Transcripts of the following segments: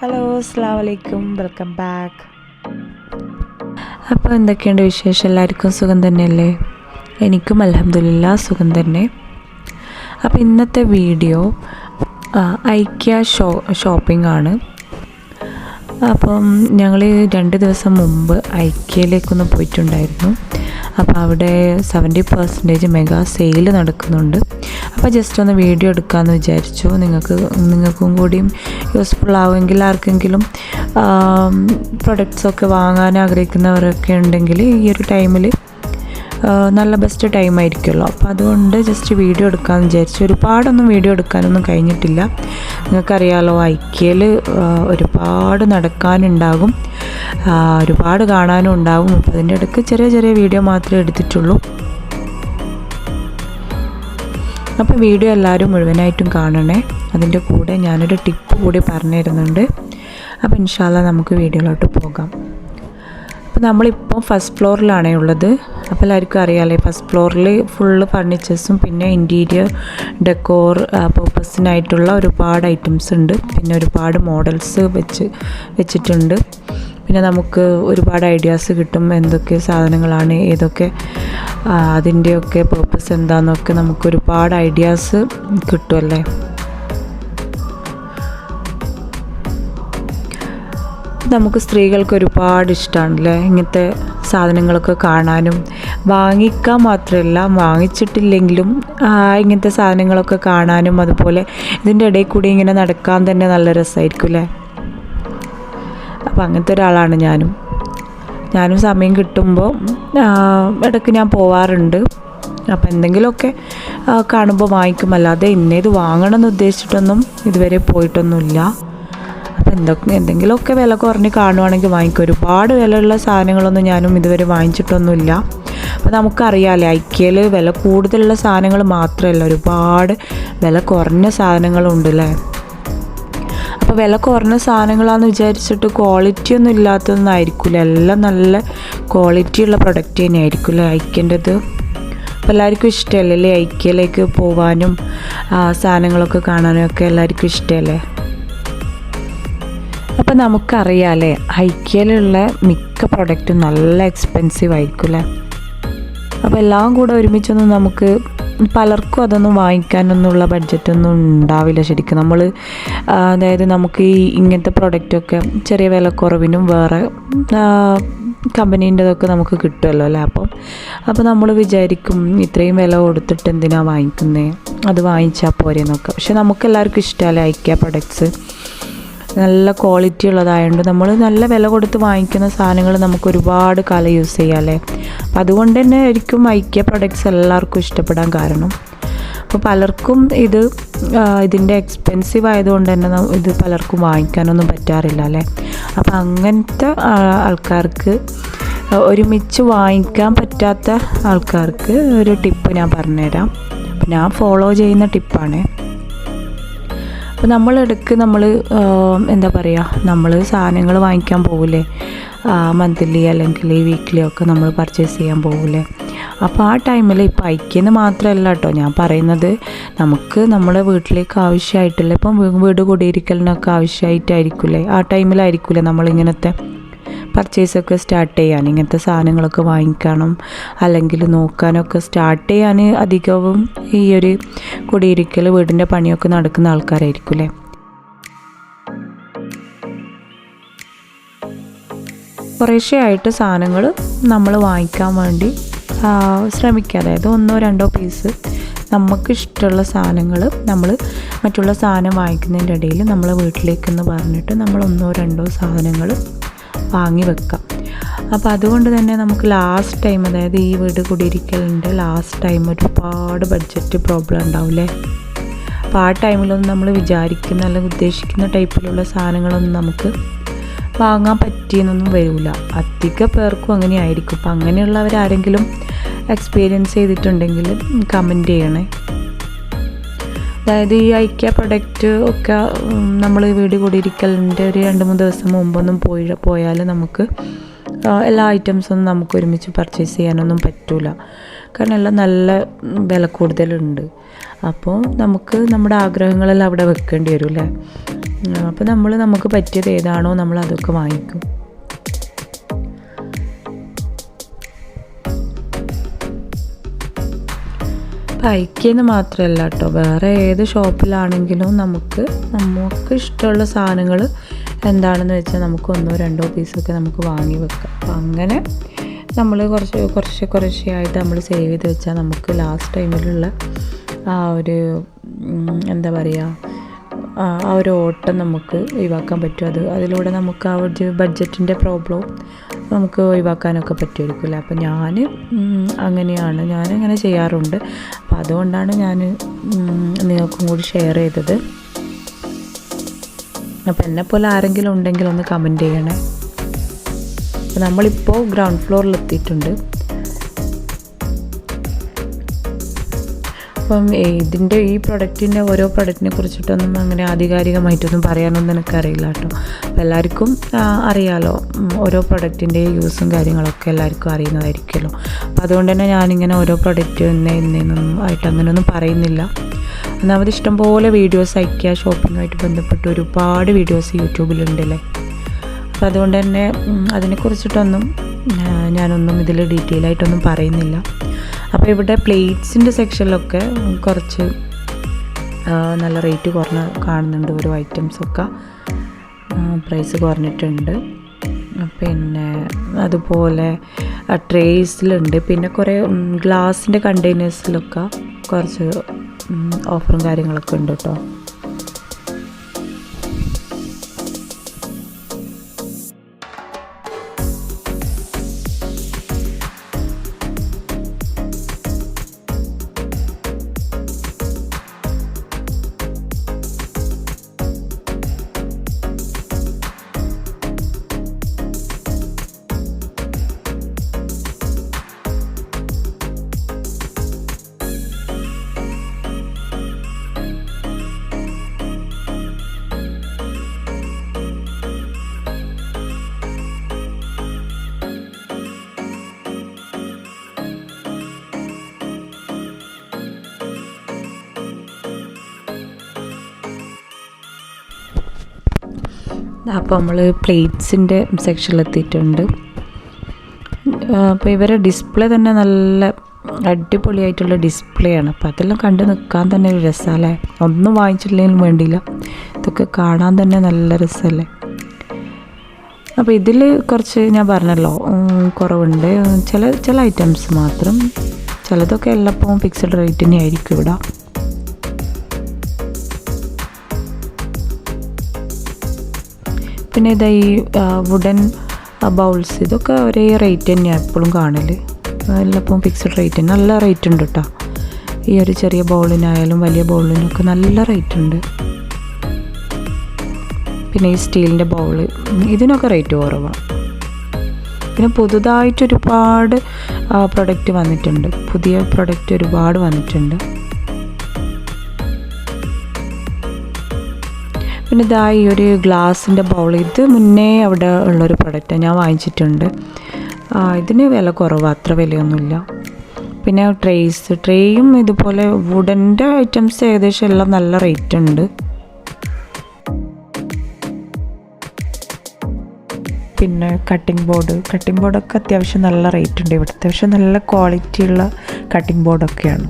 Hello അസ്സാം welcome back അപ്പോൾ എന്തൊക്കെയുണ്ട് വിശേഷം? എല്ലാവർക്കും സുഖം തന്നെയല്ലേ? എനിക്കും അലഹമില്ല സുഖം തന്നെ. അപ്പോൾ ഇന്നത്തെ വീഡിയോ ഐക്യ ഷോ ഷോപ്പിംഗ് ആണ് അപ്പം ഞങ്ങൾ രണ്ട് ദിവസം മുമ്പ് ഐക്യയിലേക്കൊന്ന് പോയിട്ടുണ്ടായിരുന്നു. അപ്പോൾ അവിടെ സെവന്റി പെർസെന്റേജ് മെഗാ സെയിൽ നടക്കുന്നുണ്ട്. അപ്പോൾ ജസ്റ്റ് ഒന്ന് വീഡിയോ എടുക്കാമെന്ന് വിചാരിച്ചു. നിങ്ങൾക്ക് നിങ്ങൾക്കും കൂടിയും യൂസ്ഫുൾ ആവുമെങ്കിൽ ആർക്കെങ്കിലും പ്രൊഡക്ട്സൊക്കെ വാങ്ങാൻ ആഗ്രഹിക്കുന്നവരൊക്കെ ഉണ്ടെങ്കിൽ ഈ ഒരു ടൈമിൽ നല്ല ബെസ്റ്റ് ടൈം ആയിരിക്കുമല്ലോ. അപ്പോൾ അതുകൊണ്ട് ജസ്റ്റ് വീഡിയോ എടുക്കാമെന്ന് വിചാരിച്ചു. ഒരുപാടൊന്നും വീഡിയോ എടുക്കാനൊന്നും കഴിഞ്ഞിട്ടില്ല. നിങ്ങൾക്കറിയാലോ ഐക്യയിൽ ഒരുപാട് നടക്കാനുണ്ടാകും. ഒരുപാട് കാണാനും ഉണ്ടാകും. അപ്പോൾ അതിന്റെ ഇടയ്ക്ക് ചെറിയ ചെറിയ വീഡിയോ മാത്രമേ എടുത്തിട്ടുള്ളൂ. അപ്പോൾ വീഡിയോ എല്ലാവരും മുഴുവനായിട്ടും കാണണേ. അതിന്റെ കൂടെ ഞാനൊരു ടിപ്പ് കൂടി പറഞ്ഞു തരുന്നുണ്ട് അപ്പോൾ ഇൻഷാല്ല നമുക്ക് വീഡിയോയിലോട്ട് പോകാം. അപ്പോൾ നമ്മളിപ്പോൾ ഫസ്റ്റ് ഫ്ലോറിലാണേ ഉള്ളത്. അപ്പോൾ എല്ലാവർക്കും അറിയാമല്ലേ ഫസ്റ്റ് ഫ്ലോറിൽ ഫുള്ള് ഫർണിച്ചേഴ്സും പിന്നെ ഇന്റീരിയർ ഡെക്കോർ പർപ്പസിനായിട്ടുള്ള ഒരുപാട് ഐറ്റംസ് ഉണ്ട്. പിന്നെ ഒരുപാട് മോഡൽസ് വെച്ച് വെച്ചിട്ടുണ്ട്. പിന്നെ നമുക്ക് ഒരുപാട് ഐഡിയാസ് കിട്ടും എന്തൊക്കെ സാധനങ്ങളാണ് ഏതൊക്കെ അതിന്റെയൊക്കെ പേർപ്പസ് എന്താണെന്നൊക്കെ നമുക്ക് ഒരുപാട് ഐഡിയാസ് കിട്ടുമല്ലേ നമുക്ക് സ്ത്രീകൾക്ക് ഒരുപാട് ഇഷ്ടമാണല്ലേ ഇങ്ങനത്തെ സാധനങ്ങളൊക്കെ കാണാനും. വാങ്ങിക്കാൻ മാത്രമല്ല വാങ്ങിച്ചിട്ടില്ലെങ്കിലും ഇങ്ങനത്തെ സാധനങ്ങളൊക്കെ കാണാനും അതുപോലെ ഇതിന്റെ ഇടയിൽ കൂടി ഇങ്ങനെ നടക്കാൻ തന്നെ നല്ല രസമായിരിക്കും അല്ലേ? അപ്പോൾ അങ്ങനത്തെ ഒരാളാണ് ഞാനും. ഞാനും സമയം കിട്ടുമ്പോൾ ഇടയ്ക്ക് ഞാൻ പോവാറുണ്ട്. അപ്പോൾ എന്തെങ്കിലുമൊക്കെ കാണുമ്പോൾ വാങ്ങിക്കും. അല്ലാതെ ഇന്നേത് വാങ്ങണമെന്ന് ഉദ്ദേശിച്ചിട്ടൊന്നും ഇതുവരെ പോയിട്ടൊന്നുമില്ല. അപ്പോൾ എന്തൊക്കെ എന്തെങ്കിലുമൊക്കെ വില കുറഞ്ഞ് കാണുവാണെങ്കിൽ വാങ്ങിക്കും. ഒരുപാട് വിലയുള്ള സാധനങ്ങളൊന്നും ഞാനും ഇതുവരെ വാങ്ങിച്ചിട്ടൊന്നുമില്ല. അപ്പോൾ നമുക്കറിയാമല്ലേ ഐക്യയിൽ വില കൂടുതലുള്ള സാധനങ്ങൾ മാത്രമല്ല ഒരുപാട് വില കുറഞ്ഞ സാധനങ്ങളുണ്ട് അല്ലേ? അപ്പോൾ വില കുറഞ്ഞ സാധനങ്ങളാണെന്ന് വിചാരിച്ചിട്ട് ക്വാളിറ്റി ഒന്നും ഇല്ലാത്തതൊന്നായിരിക്കില്ല എല്ലാം നല്ല ക്വാളിറ്റി ഉള്ള പ്രൊഡക്റ്റ് തന്നെ ആയിരിക്കില്ല ഐക്യന്റെത് അപ്പോൾ എല്ലാവർക്കും ഇഷ്ടമല്ലേ ഐക്യയിലേക്ക് പോവാനും സാധനങ്ങളൊക്കെ കാണാനും ഒക്കെ എല്ലാവർക്കും ഇഷ്ടമല്ലേ അപ്പോൾ നമുക്കറിയാമല്ലേ ഐക്യയിലുള്ള മിക്ക പ്രൊഡക്റ്റും നല്ല എക്സ്പെൻസീവ് ആയിരിക്കും അല്ലേ അപ്പോൾ എല്ലാം കൂടെ ഒരുമിച്ചൊന്നും നമുക്ക് പലർക്കും അതൊന്നും വാങ്ങിക്കാനൊന്നുള്ള ബഡ്ജറ്റൊന്നും ഉണ്ടാവില്ല ശരിക്കും. നമ്മൾ അതായത് നമുക്ക് ഈ ഇങ്ങനത്തെ പ്രൊഡക്റ്റൊക്കെ ചെറിയ വിലക്കുറവിനും വേറെ കമ്പനീന്റെതൊക്കെ നമുക്ക് കിട്ടുമല്ലോ അല്ലേ? അപ്പം അപ്പോൾ നമ്മൾ വിചാരിക്കും ഇത്രയും വില കൊടുത്തിട്ട് എന്തിനാണ് വാങ്ങിക്കുന്നത് അത് വാങ്ങിച്ചാൽ പോരെ എന്നൊക്കെ. പക്ഷെ നമുക്കെല്ലാവർക്കും ഇഷ്ടമല്ലേ ഐക്യ പ്രൊഡക്ട്സ് നല്ല ക്വാളിറ്റി ഉള്ളതായതുകൊണ്ട് നമ്മൾ നല്ല വില കൊടുത്ത് വാങ്ങിക്കുന്ന സാധനങ്ങൾ നമുക്ക് ഒരുപാട് കാലം യൂസ് ചെയ്യാം അല്ലേ? അപ്പം അതുകൊണ്ട് തന്നെ ആയിരിക്കും ഐക്യ പ്രൊഡക്ട്സ് എല്ലാവർക്കും ഇഷ്ടപ്പെടാൻ കാരണം. അപ്പോൾ പലർക്കും ഇത് ഇതിന്റെ എക്സ്പെൻസീവ് ആയതുകൊണ്ട് തന്നെ ഇത് പലർക്കും വാങ്ങിക്കാനൊന്നും പറ്റാറില്ല അല്ലേ? അപ്പം അങ്ങനത്തെ ആൾക്കാർക്ക് ഒരുമിച്ച് വാങ്ങിക്കാൻ പറ്റാത്ത ആൾക്കാർക്ക് ഒരു ടിപ്പ് ഞാൻ പറഞ്ഞുതരാം. ഞാൻ ഫോളോ ചെയ്യുന്ന ടിപ്പാണേ അപ്പോൾ നമ്മളിടയ്ക്ക് നമ്മൾ എന്താ പറയുക നമ്മൾ സാധനങ്ങൾ വാങ്ങിക്കാൻ പോകില്ലേ മന്ത്ലി അല്ലെങ്കിൽ വീക്ക്ലി ഒക്കെ നമ്മൾ പർച്ചേസ് ചെയ്യാൻ പോകില്ലേ അപ്പോൾ ആ ടൈമിൽ ഇപ്പോൾ ഐക്യെന്ന് മാത്രമല്ല കേട്ടോ ഞാൻ പറയുന്നത് നമുക്ക് നമ്മുടെ വീട്ടിലേക്ക് ആവശ്യമായിട്ടുള്ള ഇപ്പം വീട് കുടിയിരിക്കലിനൊക്കെ ആവശ്യമായിട്ടായിരിക്കില്ലേ ആ ടൈമിലായിരിക്കില്ലേ നമ്മളിങ്ങനത്തെ പർച്ചേസൊക്കെ സ്റ്റാർട്ട് ചെയ്യാൻ ഇങ്ങനത്തെ സാധനങ്ങളൊക്കെ വാങ്ങിക്കണം അല്ലെങ്കിൽ നോക്കാനൊക്കെ സ്റ്റാർട്ട് ചെയ്യാൻ അധികവും ഈ ഒരു കുടിയിരിക്കൽ വീടിന്റെ പണിയൊക്കെ നടക്കുന്ന ആൾക്കാരായിരിക്കും അല്ലേ? കുറേശ്ശേ ആയിട്ട് സാധനങ്ങൾ നമ്മൾ വാങ്ങിക്കാൻ വേണ്ടി ശ്രമിക്കുക. അതായത് ഒന്നോ രണ്ടോ പീസ് നമുക്ക് ഇഷ്ടമുള്ള സാധനങ്ങൾ നമ്മൾ മറ്റുള്ള സാധനം വാങ്ങിക്കുന്നതിന്റെ ഇടയിൽ നമ്മളെ വീട്ടിലേക്കെന്ന് പറഞ്ഞിട്ട് നമ്മൾ ഒന്നോ രണ്ടോ സാധനങ്ങൾ വാങ്ങി വെക്കാം. അപ്പോൾ അതുകൊണ്ട് തന്നെ നമുക്ക് ലാസ്റ്റ് ടൈം അതായത് ഈ വീട് കുടിയിരിക്കലിന്റെ ലാസ്റ്റ് ടൈം ഒരുപാട് ബഡ്ജറ്റ് പ്രോബ്ലം ഉണ്ടാവില്ലേ അപ്പോൾ ആ ടൈമിലൊന്നും നമ്മൾ വിചാരിക്കുന്ന അല്ലെങ്കിൽ ഉദ്ദേശിക്കുന്ന ടൈപ്പിലുള്ള സാധനങ്ങളൊന്നും നമുക്ക് വാങ്ങാൻ പറ്റിയെന്നൊന്നും വരില്ല അധിക പേർക്കും അങ്ങനെ ആയിരിക്കും. അപ്പം അങ്ങനെയുള്ളവരാരെങ്കിലും എക്സ്പീരിയൻസ് ചെയ്തിട്ടുണ്ടെങ്കിൽ കമന്റ് ചെയ്യണേ. അതായത് ഈ ഐക്യ പ്രൊഡക്റ്റ് ഒക്കെ നമ്മൾ വീട് കൂടിയിരിക്കലിന്റെ ഒരു രണ്ട് മൂന്ന് ദിവസം മുമ്പൊന്നും പോയി പോയാൽ നമുക്ക് എല്ലാ ഐറ്റംസൊന്നും നമുക്ക് ഒരുമിച്ച് പർച്ചേസ് ചെയ്യാനൊന്നും പറ്റില്ല കാരണം എല്ലാം നല്ല വില കൂടുതലുണ്ട്. അപ്പോൾ നമുക്ക് നമ്മുടെ ആഗ്രഹങ്ങളെല്ലാം അവിടെ വെക്കേണ്ടി വരും അല്ലേ അപ്പോൾ നമ്മൾ നമുക്ക് പറ്റിയത് ഏതാണോ നമ്മൾ അതൊക്കെ വാങ്ങിക്കും. ഐക്യെന്ന് മാത്രമല്ല കേട്ടോ വേറെ ഏത് ഷോപ്പിലാണെങ്കിലും നമുക്ക് നമുക്ക് ഇഷ്ടമുള്ള സാധനങ്ങൾ എന്താണെന്ന് വെച്ചാൽ നമുക്ക് ഒന്നോ രണ്ടോ പീസൊക്കെ നമുക്ക് വാങ്ങി വെക്കാം. അപ്പം അങ്ങനെ നമ്മൾ കുറച്ച് കുറച്ച് കുറച്ചായിട്ട് നമ്മൾ സേവ് ചെയ്ത് വെച്ചാൽ നമുക്ക് ലാസ്റ്റ് ടൈമിലുള്ള ആ ഒരു എന്താ പറയുക ആ ഒരു ഓട്ടം നമുക്ക് ഒഴിവാക്കാൻ പറ്റും. അത് അതിലൂടെ നമുക്ക് ആ ഒരു ബഡ്ജറ്റിന്റെ പ്രോബ്ലം നമുക്ക് ഒഴിവാക്കാനൊക്കെ പറ്റുമായിരിക്കില്ല അപ്പം ഞാൻ അങ്ങനെയാണ്. ഞാൻ ചെയ്യാറുണ്ട്. അപ്പം അതുകൊണ്ടാണ് ഞാൻ നിങ്ങൾക്കും കൂടി ഷെയർ ചെയ്തത്. അപ്പം എന്നെപ്പോലെ ആരെങ്കിലും ഉണ്ടെങ്കിൽ ഒന്ന് കമന്റ് ചെയ്യണേ. അപ്പം നമ്മളിപ്പോൾ ഗ്രൗണ്ട് ഫ്ലോറിൽ എത്തിയിട്ടുണ്ട് അപ്പം ഇതിന്റെ ഈ പ്രൊഡക്റ്റിന്റെ ഓരോ പ്രൊഡക്റ്റിനെ കുറിച്ചിട്ടൊന്നും അങ്ങനെ ആധികാരികമായിട്ടൊന്നും പറയാനൊന്നും എനിക്കറിയില്ല കേട്ടോ. അപ്പം എല്ലാവർക്കും അറിയാലോ ഓരോ പ്രൊഡക്റ്റിന്റെ യൂസും കാര്യങ്ങളൊക്കെ എല്ലാവർക്കും അറിയുന്നതായിരിക്കുമല്ലോ. അപ്പം അതുകൊണ്ട് തന്നെ ഞാനിങ്ങനെ ഓരോ പ്രൊഡക്റ്റ് ഇന്ന ഇന്നൊന്നും ആയിട്ട് അങ്ങനെയൊന്നും പറയുന്നില്ല. ഒന്നാമത് ഇഷ്ടംപോലെ വീഡിയോസ് അയക്കുക ഷോപ്പിങ്ങുമായിട്ട് ബന്ധപ്പെട്ട് ഒരുപാട് വീഡിയോസ് യൂട്യൂബിലുണ്ടല്ലേ അപ്പോൾ അതുകൊണ്ട് തന്നെ അതിനെക്കുറിച്ചിട്ടൊന്നും ഞാനൊന്നും ഇതിൽ ഡീറ്റെയിൽ ആയിട്ടൊന്നും പറയുന്നില്ല. അപ്പോൾ ഇവിടെ പ്ലേറ്റ്സിന്റെ സെക്ഷനിലൊക്കെ കുറച്ച് നല്ല റേറ്റ് കുറഞ്ഞ കാണുന്നുണ്ട്. ഓരോ ഐറ്റംസൊക്കെ പ്രൈസ് കുറഞ്ഞിട്ടുണ്ട്. പിന്നെ അതുപോലെ ട്രേസിലുണ്ട് പിന്നെ കുറേ ഗ്ലാസിന്റെ കണ്ടെയ്നേഴ്സിലൊക്കെ കുറച്ച് ഓഫറും കാര്യങ്ങളൊക്കെ ഉണ്ട് കേട്ടോ അപ്പോൾ നമ്മൾ പ്ലേറ്റ്സിന്റെ സെക്ഷനിലെത്തിയിട്ടുണ്ട് അപ്പോൾ ഇവരെ ഡിസ്പ്ലേ തന്നെ നല്ല അടിപൊളിയായിട്ടുള്ള ഡിസ്പ്ലേ ആണ്. അപ്പോൾ അതെല്ലാം കണ്ട് നിൽക്കാൻ തന്നെ ഒരു രസമല്ലേ? ഒന്നും വാങ്ങിച്ചില്ലെങ്കിലും വേണ്ടിയില്ല. ഇതൊക്കെ കാണാൻ തന്നെ നല്ല രസമല്ലേ? അപ്പോൾ ഇതിൽ കുറച്ച് ഞാൻ പറഞ്ഞല്ലോ കുറവുണ്ട്. ചില ചില ഐറ്റംസ് മാത്രം. ചിലതൊക്കെ എല്ലാം ഫിക്സഡ് റേറ്റ് തന്നെ ആയിരിക്കും ഇവിടെ. പിന്നെ ഇതാ ഈ വുഡൻ ബൗൾസ് ഇതൊക്കെ ഒരേ റേറ്റ് തന്നെയാണ് എപ്പോഴും കാണൽ എല്ലപ്പം ഫിക്സഡ് റേറ്റ് തന്നെ. നല്ല റേറ്റ് ഉണ്ട് കേട്ടോ ഈ ഒരു ചെറിയ ബൗളിനായാലും വലിയ ബൗളിനൊക്കെ നല്ല റേറ്റ് ഉണ്ട്. പിന്നെ ഈ സ്റ്റീലിന്റെ ബൗൾ ഇതിനൊക്കെ റേറ്റ് കുറവാണ് പിന്നെ പുതുതായിട്ട് ഒരുപാട് പ്രൊഡക്റ്റ് വന്നിട്ടുണ്ട്. പുതിയ പ്രൊഡക്റ്റ് ഒരുപാട് വന്നിട്ടുണ്ട്. പിന്നെ ഇതാ ഈ ഒരു ഗ്ലാസിന്റെ ബൗൾ ഇത് മുന്നേ അവിടെ ഉള്ളൊരു പ്രൊഡക്റ്റാണ് ഞാൻ വാങ്ങിച്ചിട്ടുണ്ട്. ഇതിന് വില കുറവ് അത്ര വിലയൊന്നുമില്ല. പിന്നെ ട്രേസ് ട്രേയും ഇതുപോലെ വുഡന്റെ ഐറ്റംസ് ഏകദേശം എല്ലാം നല്ല റേറ്റ് ഉണ്ട്. പിന്നെ കട്ടിംഗ് ബോർഡ് കട്ടിംഗ് ബോർഡൊക്കെ അത്യാവശ്യം നല്ല റേറ്റ് ഉണ്ട് ഇവിടെ അത്യാവശ്യം നല്ല ക്വാളിറ്റിയുള്ള കട്ടിംഗ് ബോർഡൊക്കെയാണ്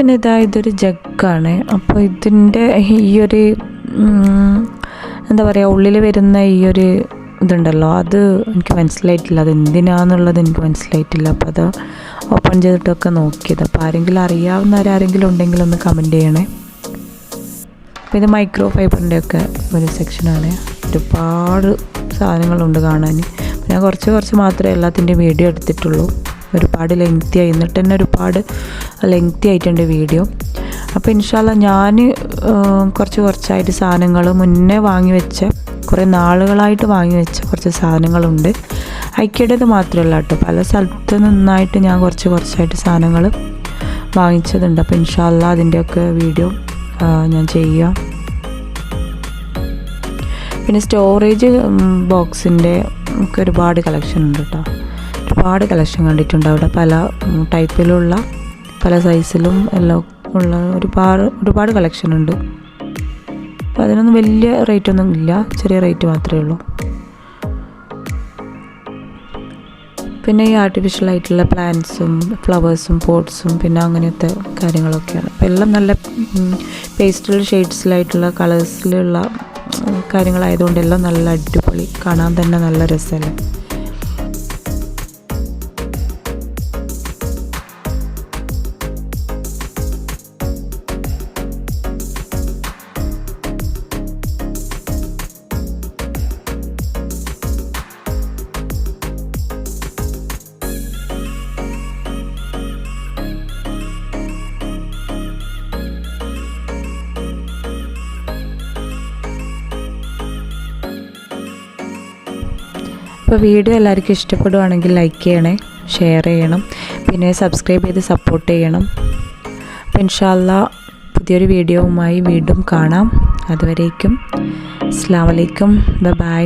പിന്നെ ഇതാ ഇതൊരു ജഗ്ഗാണ്. അപ്പോൾ ഇതിന്റെ ഈയൊരു എന്താ പറയുക ഉള്ളിൽ വരുന്ന ഈയൊരു ഇതുണ്ടല്ലോ അത് എനിക്ക് മനസ്സിലായിട്ടില്ല. അത് എന്തിനാന്നുള്ളത് എനിക്ക് മനസ്സിലായിട്ടില്ല. അപ്പോൾ അത് ഓപ്പൺ ചെയ്തിട്ടൊക്കെ നോക്കിയത്. അപ്പോൾ ആരെങ്കിലും അറിയാവുന്ന ആരെങ്കിലും ഉണ്ടെങ്കിൽ ഒന്ന് കമന്റ് ചെയ്യണേ. അപ്പോൾ ഇത് മൈക്രോ ഫൈബറിന്റെ ഒക്കെ ഒരു സെക്ഷനാണ് ഒരുപാട് സാധനങ്ങളുണ്ട് കാണാൻ. ഞാൻ കുറച്ച് കുറച്ച് മാത്രമേ എല്ലാത്തിന്റെയും വീഡിയോ എടുത്തിട്ടുള്ളൂ. ഒരുപാട് ലെങ്തി ആയി. എന്നിട്ട് തന്നെ ഒരുപാട് ലെങ്തി ആയിട്ടുണ്ട് വീഡിയോ അപ്പോൾ ഇൻഷാല്ല ഞാൻ കുറച്ച് കുറച്ചായിട്ട് സാധനങ്ങൾ മുന്നേ വാങ്ങി വെച്ച കുറേ നാളുകളായിട്ട് വാങ്ങി വെച്ച കുറച്ച് സാധനങ്ങളുണ്ട്. ഐക്യയുടേത് മാത്രമല്ല കേട്ടോ. പല സ്ഥലത്ത് നിന്നായിട്ട് ഞാൻ കുറച്ച് കുറച്ചായിട്ട് സാധനങ്ങൾ വാങ്ങിച്ചതുണ്ട്. അപ്പോൾ ഇൻഷാല്ല അതിന്റെയൊക്കെ വീഡിയോ ഞാൻ ചെയ്യാം പിന്നെ സ്റ്റോറേജ് ബോക്സിന്റെ ഒക്കെ ഒരുപാട് കളക്ഷൻ ഉണ്ട് കേട്ടോ. ഒരുപാട് കളക്ഷൻ കണ്ടിട്ടുണ്ട്. അവിടെ പല ടൈപ്പിലുള്ള പല സൈസിലും എല്ലാം ഉള്ള ഒരുപാട് ഒരുപാട് കളക്ഷൻ ഉണ്ട്. അപ്പോൾ അതിനൊന്നും വലിയ റേറ്റ് ഒന്നും ഇല്ല. ചെറിയ റേറ്റ് മാത്രമേ ഉള്ളൂ. പിന്നെ ഈ ആർട്ടിഫിഷ്യൽ ആയിട്ടുള്ള പ്ലാന്റ്സും ഫ്ലവേഴ്സും പോട്ട്സും പിന്നെ അങ്ങനത്തെ കാര്യങ്ങളൊക്കെയാണ്. അപ്പോൾ എല്ലാം നല്ല പേസ്റ്റൽ ഷെയ്ഡ്സിലായിട്ടുള്ള കളേഴ്സിലുള്ള കാര്യങ്ങളായതുകൊണ്ട് എല്ലാം നല്ല അടിപൊളി. കാണാൻ തന്നെ നല്ല രസമല്ലേ? അപ്പോൾ വീഡിയോ എല്ലാവർക്കും ഇഷ്ടപ്പെടുവാണെങ്കിൽ ലൈക്ക് ചെയ്യണേ ഷെയർ ചെയ്യണം പിന്നെ സബ്സ്ക്രൈബ് ചെയ്ത് സപ്പോർട്ട് ചെയ്യണം. അപ്പം ഇൻഷാല്ല പുതിയൊരു വീഡിയോവുമായി വീണ്ടും കാണാം. അതുവരേക്കും അസ്സാം വലൈക്കും ബൈ